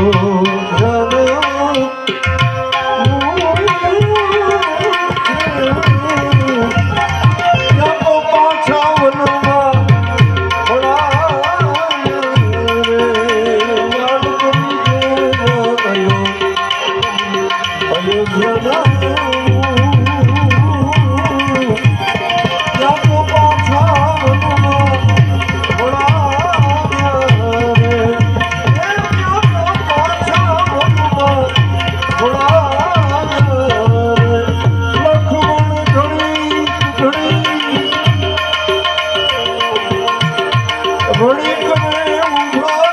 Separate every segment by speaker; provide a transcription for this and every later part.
Speaker 1: Oh. করে উঠো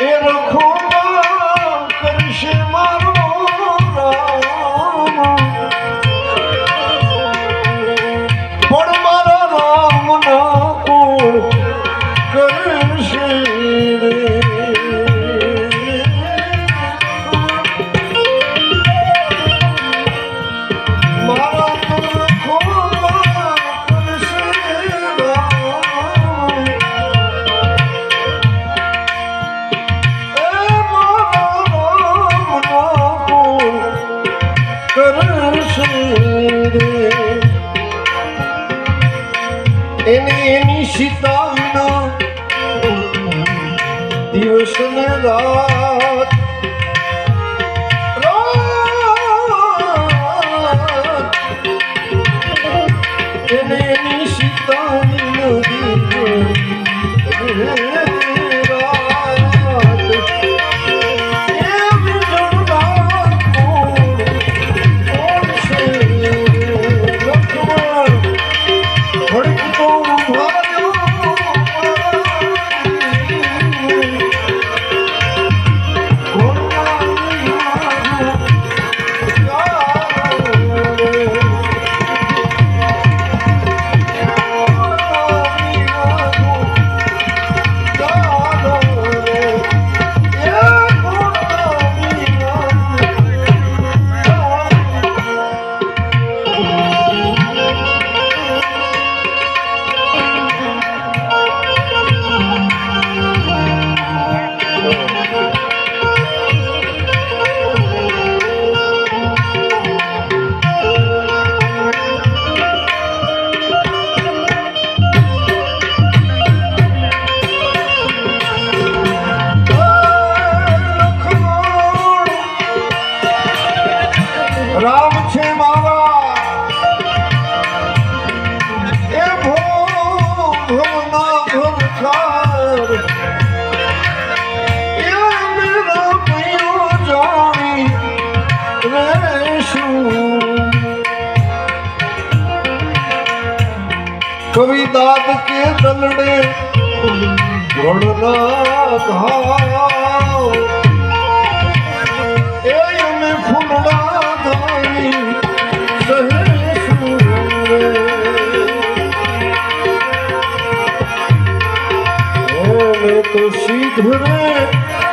Speaker 1: in a corner. Allah. Ram છે મારા કવિ દાદ કે દલડે ઘોડના ઘાવ એ અમે ફૂલડા રે. તો સીધ રે